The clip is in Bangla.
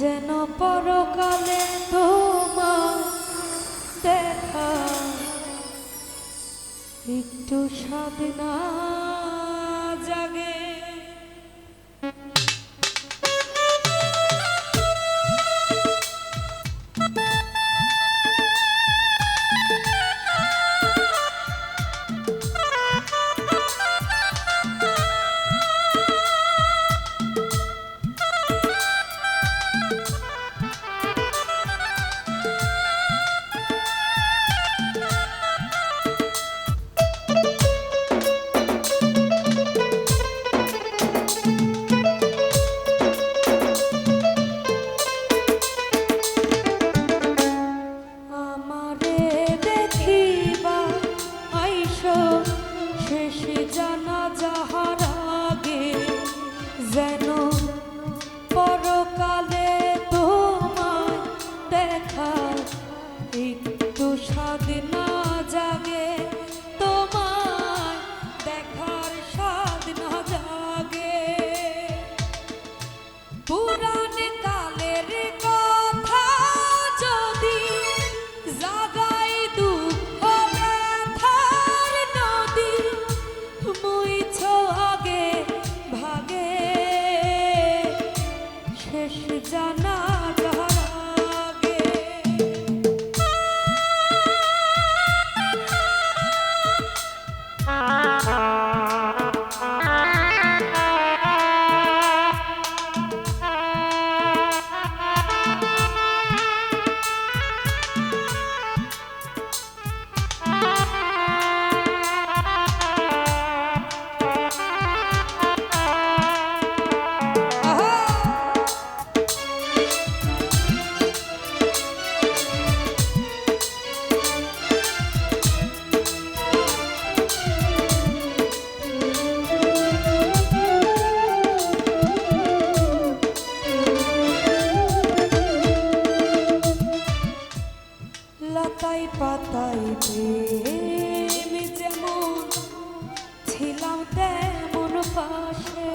যেন পরকালে তোমার দেখা। একটু সাধনা সাধনা জাগে। ছিলাম তেমন পাশে।